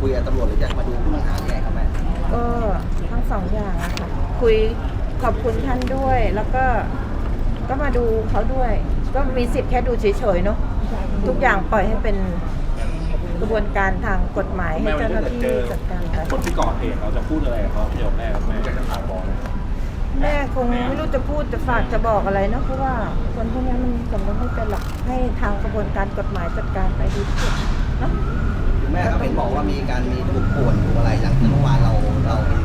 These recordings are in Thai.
คุยกับตำรวจหรืออยากมาดูผู้ต้องหายังไงครับแม่ก็ทั้งสองอย่างอะค่ะคุยขอบคุณท่านด้วย แล้วก็ก็มาดูเขาด้วย ก็มีสิทธิ์แค่ดูเฉยๆเนาะทุกอย่างปล่อยให้เป็นกระบวนการทางกฎหมายให้เจ้าหน้าที่จัดการไปคนที่ก่อเหตุเราจะพูดอะไรกับเขาเกี่ยวกับแม่กับแม่จะถามบอกเลยแม่คงไม่รู้จะพูดจะฝากจะบอกอะไรเนอะเพราะว่าคนพวกนี้มันสำนึกไม่เป็นหรอกให้ทางกระบวนการกฎหมายจัดการไปดีที่สุดเนาะ คุณแม่ครับเห็นบอกว่ามีการมีถูกป่วนถูกอะไรอย่างที่เมื่อวานเราเรามี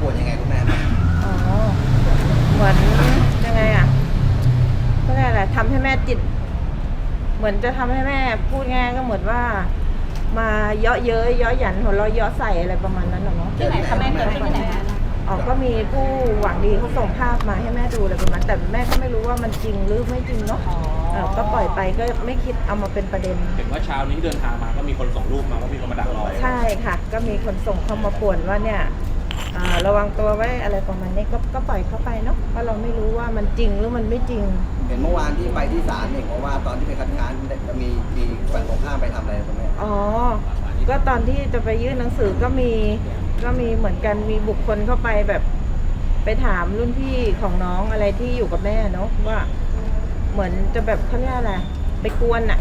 ป่วนยังไงคุณแม่ครับอ๋อเหมือนยังไงอะก็ได้แหละไรทำให้แม่จิต เหมือนจะทำให้แม่พูดง่ายก็เหมือนว่า มาเยาะเย้ยเยาะหยันหัวเราะเยาะใส่อะไรประมาณนั้นน่ะเนาะ ที่ไหนคะแม่เกิดขึ้นที่ไหนคะ อ๋อก็มีผู้หวังดีเขาส่งภาพมาให้แม่ดูอะไรประมาณแต่แม่ก็ไม่รู้ว่ามันจริงหรือไม่จริงเนาะเออก็ปล่อยไปก็ไม่คิดเอามาเป็นประเด็น เห็นว่าเช้านี้เดินทางมาก็มีคนส่งรูปมาว่ามีคนมาดักรอใช่ค่ะ ก็มีคนส่งเข้ามาป่วนว่าเนี่ยอ่าระวังตัวไว้อะไรประมาณนี้ก็ก็ปล่อยเข้าไปเนาะเพราะเราไม่รู้ว่ามันจริงหรือมันไม่จริง เห็นเมื่อวานที่ไปที่ศาลเนี่ยเพราะว่าตอนที่ไปคัดค้านมีมีฝั่งตรงข้ามไปทำอะไรคุณแม่อ๋อ ก็ตอนที่จะไปยื่นหนังสือก็มีก็มีเหมือนกันมีบุคคลเข้าไปแบบไปถามรุ่นพี่ของน้องอะไรที่อยู่กับแม่เนาะว่า เหมือนจะแบบเขาเรียกอะไรไปกวนอะ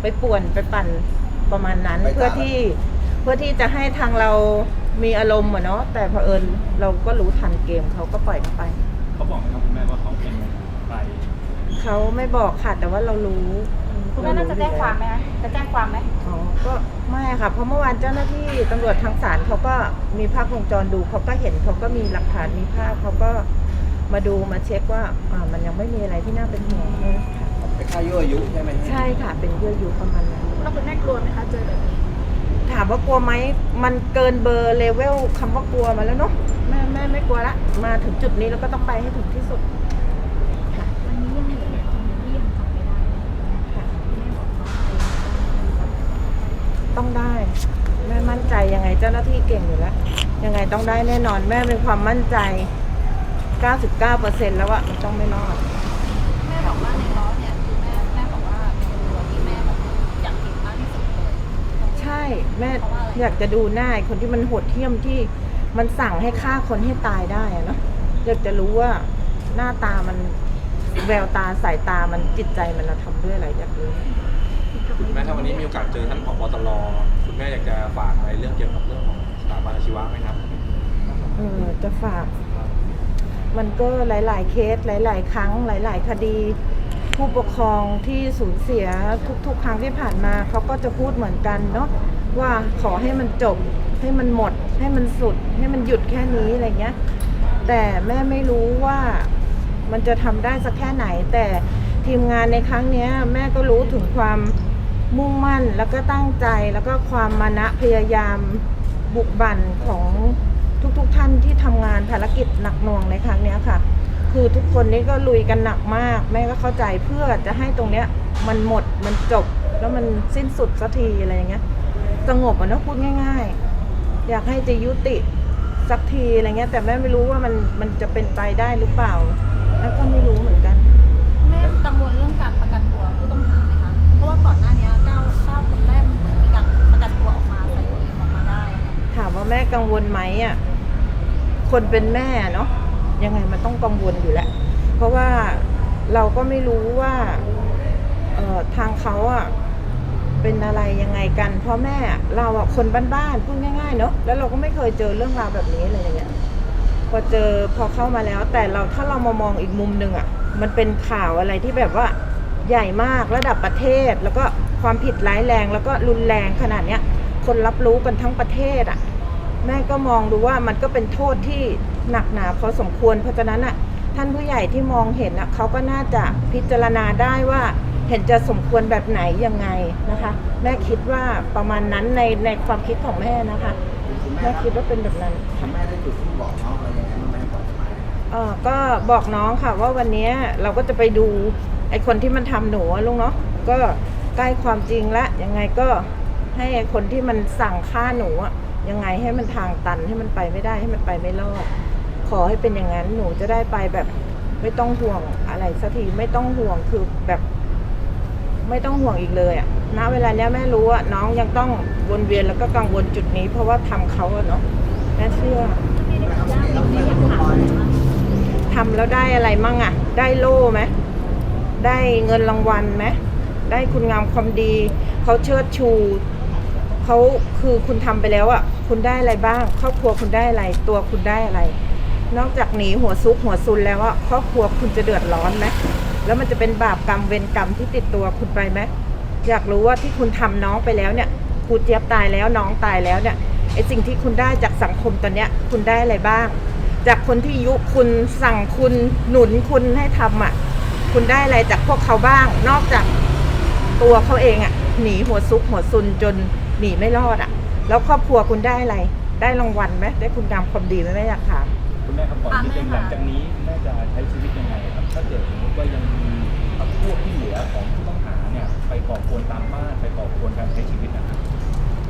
ไปป่วนไปปั่นประมาณนั้นเพื่อที่เพื่อที่จะให้ทางเรามีอารมณ์อะเนาะแต่เผอิญเราก็รู้ทันเกมเขาก็ปล่อยเขาไป เขาบอกไหมครับคุณแม่ว่าเขาเป็นใครเขาไม่บอกค่ะแต่ว่าเรารู้ คุณแม่น่าจะแจ้งความไหมคะจะแจ้งความไหมอ๋อก็ไม่ค่ะ เพราะเมื่อวานเจ้าหน้าที่ตำรวจทางศาลเขาก็มีภาพวงจรดูเขาก็เห็นเขาก็มีหลักฐานมีภาพเขาก็มาดูมาเช็คว่าอ่ามันยังไม่มีอะไรที่น่าเป็นห่วงเลยค่ะไปฆ่ายั่วยุใช่ไหมใช่ค่ะ เป็นเยื่ออยู่ประมาณนั้น แล้วคุณแม่กลัวไหมคะเจอแบบนี้ถามว่ากลัวไหม มันเกินเบอร์เลเวลคำว่ากลัวมาแล้วเนาะแม่แม่ไม่กลัวละ มาถึงจุดนี้แล้วก็ต้องไปให้ถึงที่สุด ต้องได้ แม่มั่นใจยังไงเจ้าหน้าที่เก่งอยู่แล้ว ยังไงต้องได้แน่นอนแม่เป็นความมั่นใจ 99%แล้วว่ามันต้องไม่รอด แม่บอกว่าในล้อเนี่ยคือแม่แม่บอกว่าเป็นตัวที่แม่แบบอยากเห็นมากที่สุดเลย ใช่แม่อยากจะดูหน้าไอ้คนที่มันโหดเหี้ยมที่มันสั่งให้ฆ่าคนให้ตายได้อะเนาะอยากจะรู้ว่าหน้าตามันแววตาสายตามันจิตใจมันเราทำด้วยอะไรอยากรู้ คุณแม่ถ้าวันนี้มีโอกาสเจอท่านผบตรคุณแม่อยากจะฝากอะไรเรื่องเกี่ยวกับเรื่องของสถาบันอาชีวะไหมครับเออจะฝาก มันก็หลาย ๆ เคสหลาย ๆ ครั้งหลาย ๆ คดี ผู้ปกครองที่สูญเสียทุก ๆ ครั้งที่ผ่านมาเขาก็จะพูดเหมือนกันเนาะว่าขอให้มันจบให้มันหมด ให้มันสุด ให้มันหยุดแค่นี้อะไรเงี้ย แต่แม่ไม่รู้ว่ามันจะทำได้สักแค่ไหน แต่ทีมงานในครั้งเนี้ย แม่ก็รู้ถึงความ มุ่งมั่นแล้วก็ตั้งใจแล้วก็ความมานะพยายามบุกบั่นของทุกๆทท่านที่ทำงานภารกิจหนักหน่วงในครั้งนี้ค่ะ คือทุกคนนี้ก็ลุยกันหนักมาก แม่ก็เข้าใจเพื่อจะให้ตรงเนี้ยมันหมดมันจบแล้วมันสิ้นสุดสักทีอะไรอย่างเงี้ยสงบอะเนะพูดง่าย ๆ อยากให้จะยุติสักทีอะไรเงี้ยแต่แม่ไม่รู้ว่ามันมันจะเป็นไปได้หรือเปล่า แล้วก็ไม่รู้เหมือนกัน แม่กังวลไหมอะคนเป็นแม่เนาะยังไงมันต้องกังวลอยู่แหละ เพราะว่าเราก็ไม่รู้ว่าเออทางเขาอะเป็นอะไรยังไงกันเพราะแม่เราอะคนบ้านๆพูดง่ายๆเนาะแล้วเราก็ไม่เคยเจอเรื่องราวแบบนี้อะไรอย่างเงี้ยพอเจอพอเข้ามาแล้ว แต่เราถ้าเรามามองอีกมุมหนึ่งอะมันเป็นข่าวอะไรที่แบบว่าใหญ่มากระดับประเทศ แล้วก็ความผิดร้ายแรง แล้วก็รุนแรงขนาดเนี้ยคนรับรู้กันทั้งประเทศอะ แม่ก็มองดูว่ามันก็เป็นโทษที่หนักหนาพอสมควร เพราะฉะนั้นอะท่านผู้ใหญ่ที่มองเห็นอะเขาก็น่าจะพิจารณาได้ว่าเห็นจะสมควรแบบไหนยังไงนะคะ แม่คิดว่าประมาณนั้นในในความคิดของแม่นะคะคุณแม่แม่คิดว่าเป็นแบบนั้นคุณแม่ได้จุดที่บอกน้องอะไรยังไงบ้างไหมก่อนจะไปเออก็บอกน้องค่ะว่าวันเนี้ยเราก็จะไปดูไอ้คนที่มันทำหนูอะลุงเนาะก็ใกล้ความจริงละยังไงก็ให้ไอ้คนที่มันสั่งฆ่าหนูอะ ยังไงให้มันทางตันให้มันไปไม่ได้ให้มันไปไม่รอด ขอให้เป็นอย่างนั้นหนูจะได้ไปแบบไม่ต้องห่วงอะไรสักทีไม่ต้องห่วงคือแบบ ไม่ต้องห่วงอีกเลยอะณเวลาเนี้ยแม่รู้ว่าน้องยังต้องวนเวียนแล้วก็กังวลจุดนี้ เพราะว่าทำเขาอะเนาะแม่เชื่อที่ได้กับญาติเราไม่เห็นถามอะไรบ้างทำแล้วได้อะไรมั่งอะได้โล่ไหมได้เงินรางวัลไหมได้คุณงามความดี เขาเชิดชู เขาคือคุณทำไปแล้วอะคุณได้อะไรบ้าง ครอบครัวคุณได้อะไร ตัวคุณได้อะไร นอกจากหนีหัวซุกหัวซุนแล้วอะครอบครัวคุณจะเดือดร้อนไหมแล้วมันจะเป็นบาปกรรมเวรกรรมที่ติดตัวคุณไปไหมอยากรู้ว่าที่คุณทำน้องไปแล้วเนี่ยครูเจี๊ยบตายแล้วน้องตายแล้วเนี่ยไอสิ่งที่คุณได้จากสังคมตอนเนี้ย คุณได้อะไรบ้าง จากคนที่ยุคุณสั่งคุณหนุนคุณให้ทำอะ คุณได้อะไรจากพวกเขาบ้าง นอกจากตัวเขาเองอะหนีหัวซุกหัวซุนจน หนีไม่รอดอะ แล้วครอบครัวคุณได้อะไร ได้รางวัลไหมได้คุณงามความดีไหมแม่อยากถาม คุณแม่ครับก่อนที่เป็นหลังจากนี้แม่จะใช้ชีวิตยังไงครับถ้าเกิดสมมติว่ายังมีพวกที่เหลือของผู้ต้องหาเนี่ยไปก่อกวนตามบ้านไปก่อกวนการใช้ชีวิตนะครับ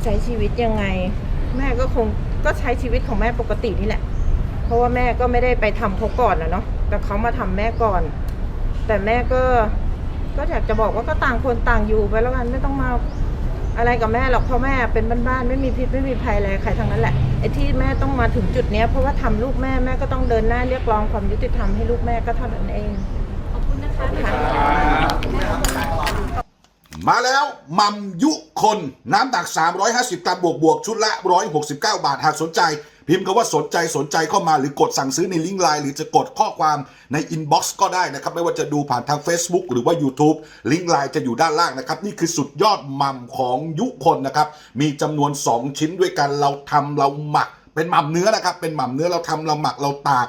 ใช้ชีวิตยังไง แม่ก็คงก็ใช้ชีวิตของแม่ปกตินี่แหละ เพราะว่าแม่ก็ไม่ได้ไปทำเขาก่อนนะเนาะแต่เขามาทำแม่ก่อน แต่แม่ก็ก็อยากจะบอกว่าก็ต่างคนต่างอยู่ไปแล้วกันไม่ต้องมา อะไรกับแม่หรอกเพราะแม่เป็นบ้านๆไม่มีพิษไม่มีภัยอะไรใครทั้งนั้นแหละไอ้ที่แม่ต้องมาถึงจุดเนี้ยเพราะว่าทำลูกแม่แม่ก็ต้องเดินหน้าเรียกร้องความยุติธรรมให้ลูกแม่ก็เท่านั้นเอง ขอบคุณนะคะมาแล้วมัมยุคนน้ำหนัก 350 กรัมบวกบวกชุดละ 169 บาทหากสนใจ พิมพ์คำว่าสนใจสนใจเข้ามาหรือกดสั่งซื้อในลิงก์ไลน์หรือจะกดข้อความในอินบ็อกซ์ก็ได้นะครับ ไม่ว่าจะดูผ่านทาง Facebook หรือว่า YouTube ลิงก์ไลน์จะอยู่ด้านล่างนะครับ นี่คือสุดยอดมัมของยุคนนะครับ มีจำนวน 2 ชิ้นด้วยกันเราทำเราหมัก เป็นหม่มเนื้อนะครับเป็นหม่มเนื้อเราทำเราหมักเราตาก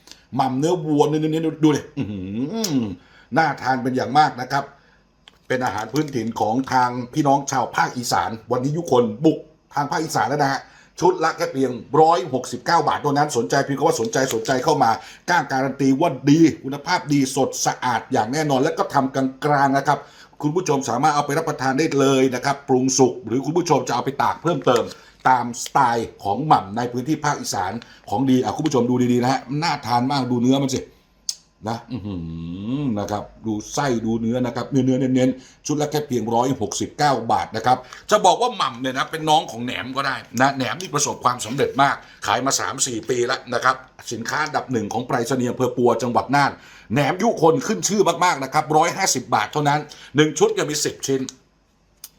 หม่ำเนื้อวัวเนื้อเนื้อดูเลยน่าทานเป็นอย่างมากนะครับ เป็นอาหารพื้นถิ่นของทางพี่น้องชาวภาคอีสาน วันนี้ยุคนบุกทางภาคอีสานแล้วนะฮะชุดละแค่เพียง 169 บาทเท่านั้นสนใจพียงก็ว่าสนใจสนใจเข้ามาก้าการันตีว่าดีคุณภาพดีสดสะอาดอย่างแน่นอน และก็ทำกลางๆนะครับ คุณผู้ชมสามารถเอาไปรับประทานได้เลยนะครับ ปรุงสุกหรือคุณผู้ชมจะเอาไปตากเพิ่มเติม ตามสไตล์ของหม่ำในพื้นที่ภาคอีสานของดีอะคุณผู้ชมดูดีๆนะฮะน่าทานมากดูเนื้อมันสินะนะครับดูไส้ดูเนื้อนะครับเนื้อเนื้อเน้นๆชุดละแค่เพียงร้อยหกสิบเก้าบาทนะครับจะบอกว่าหม่ำเนี่ยนะเป็นน้องของแหนมก็ได้นะแหนมนี่ประสบความสำเร็จมาก ขายมา 3-4 ปีแล้วนะครับสินค้าดับหนึ่งของไปรษณีย์อำเภอปัวจังหวัดน่านแหนมยุคนขึ้นชื่อมากๆนะครับร้อยห้าสิบบาทเท่านั้นหนึ่งชุดก็มีสิบชิ้น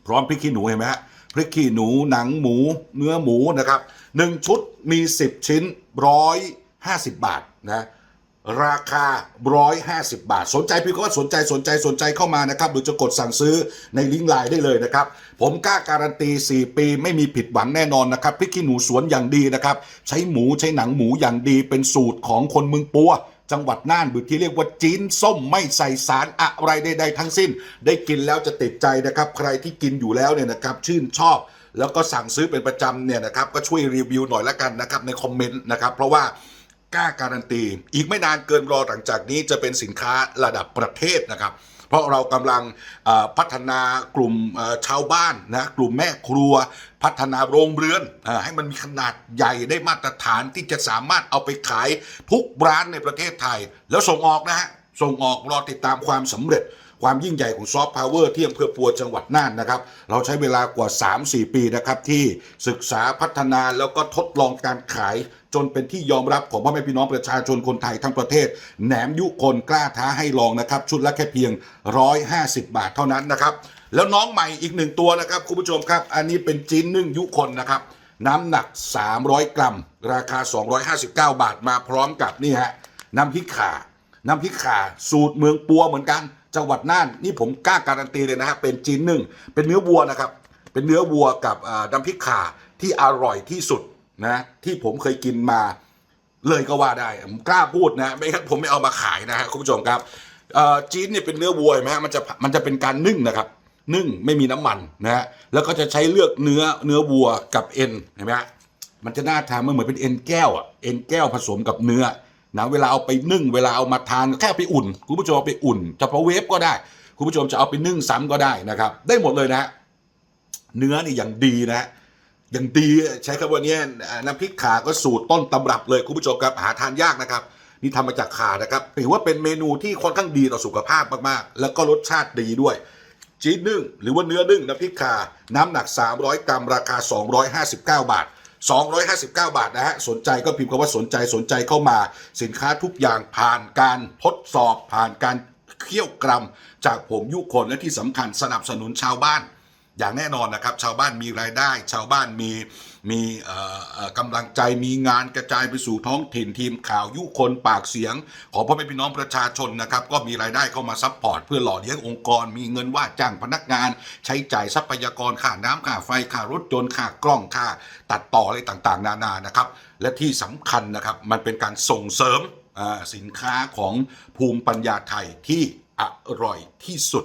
พร้อมพริกขี้หนูเห็นไหมฮะ พริกขี้หนูหนังหมู เนื้อหมูนะครับหนึ่งชุดมี 10 ชิ้นร้อยห้าสิบบาทนะราคาร้อยห้าสิบบาท สนใจพี่ก็สนใจสนใจสนใจเข้ามานะครับหรือจะกดสั่งซื้อในลิงก์ไลน์ได้เลยนะครับ ผมกล้าการันตี 4 ปีไม่มีผิดหวังแน่นอนนะครับพริกขี้หนูสวนอย่างดีนะครับ ใช้หมูใช้หนังหมูอย่างดีเป็นสูตรของคนเมืองปัว จังหวัดน่านหรือที่เรียกว่าจีนส้มไม่ใส่สารอะไรใดๆทั้งสิ้น ได้กินแล้วจะติดใจนะครับ ใครที่กินอยู่แล้วเนี่ยนะครับชื่นชอบแล้วก็สั่งซื้อเป็นประจำเนี่ยนะครับก็ช่วยรีวิวหน่อยละกันนะครับในคอมเมนต์นะครับเพราะว่ากล้าการันตี อีกไม่นานเกินรอหลังจากนี้จะเป็นสินค้าระดับประเทศนะครับ เพราะเรากำลังพัฒนากลุ่มชาวบ้านนะกลุ่มแม่ครัว พัฒนาโรงเรือนให้มันมีขนาดใหญ่ได้มาตรฐานที่จะสามารถเอาไปขายทุกร้านในประเทศไทย แล้วส่งออกนะฮะส่งออกรอติดตามความสำเร็จความยิ่งใหญ่ของซอฟต์พาวเวอร์ที่อำเภอปัวจังหวัดน่านนะครับ เราใช้เวลากว่า 3-4 ปีนะครับ ที่ศึกษาพัฒนาแล้วก็ทดลองการขาย จนเป็นที่ยอมรับของพ่อแม่พี่น้องประชาชนคนไทยทั้งประเทศ แหนมยุคนกล้าท้าให้ลองนะครับ ชุดละแค่เพียง 150 บาทเท่านั้นนะครับแล้วน้องใหม่อีกหนึ่งตัวนะครับคุณผู้ชมครับ อันนี้เป็นจีนนึ่งยุคนนะครับ น้ำหนัก 300 กรัม ราคา 259 บาทมาพร้อมกับนี่ฮะน้ำพริกข่า น้ำพริกข่า สูตรเมืองปัวเหมือนกัน จังหวัดน่านนี่ผมกล้าการันตีเลยนะฮะเป็นจีนนึ่งเป็นเนื้อวัวนะครับ เป็นเนื้อวัวกับน้ำพริกข่าที่อร่อยที่สุด นะที่ผมเคยกินมาเลยก็ว่าได้ผมกล้าพูดนะ ไม่งั้นผมไม่เอามาขายนะฮะคุณผู้ชมครับจีนเนี่ยเป็นเนื้อวัวไหมฮะมันจะมันจะเป็นการนึ่งนะครับ นึ่งไม่มีน้ำมันนะฮะแล้วก็จะใช้เลือกเนื้อเนื้อวัวกับเอ็นเห็นไหมฮะมันจะน่าทานมันเหมือนเป็นเอ็นแก้วอะเอ็นแก้วผสมกับเนื้อนะเวลาเอาไปนึ่ง เวลาเอามาทานแค่ไปอุ่นคุณผู้ชมเอาไปอุ่นจะพอเวฟก็ได้ คุณผู้ชมจะเอาไปนึ่งซ้ำก็ได้นะครับ ได้หมดเลยนะฮะเนื้อนี่อย่างดีนะฮะ อย่างดีใช้คำว่านี้น้ำพริกขาก็สูตรต้นตำรับเลยคุณผู้ชมครับหาทานยากนะครับนี่ทำมาจากขานะครับถือว่าเป็นเมนูที่ค่อนข้างดีต่อสุขภาพมากๆ แล้วก็รสชาติดีด้วยจีนนึ่งหรือว่าเนื้อนึ่งน้ำพริกขาน้ำหนัก 300 กรัมราคา 259 บาท 259 บาทนะฮะสนใจก็พิมพ์คำว่าสนใจสนใจเข้ามา สินค้าทุกอย่างผ่านการทดสอบผ่านการเคี่ยวกรัม จากผมยุคนและที่สำคัญสนับสนุนชาวบ้าน อย่างแน่นอนนะครับ ชาวบ้านมีรายได้ ชาวบ้านมีมีกำลังใจมีงานกระจายไปสู่ท้องถิ่นทีมข่าวยุคนปากเสียง ของพ่อแม่พี่น้องประชาชนนะครับก็มีรายได้เข้ามาซัพพอร์ตเพื่อหล่อเลี้ยงองค์กร มีเงินว่าจ้างพนักงาน ใช้จ่ายทรัพยากรค่าน้ำค่าไฟค่ารถยนต์ค่ากล้องค่าตัดต่ออะไรต่างๆ นานานะครับ และที่สำคัญนะครับมันเป็นการส่งเสริมสินค้าของภูมิปัญญาไทยที่อร่อยที่สุด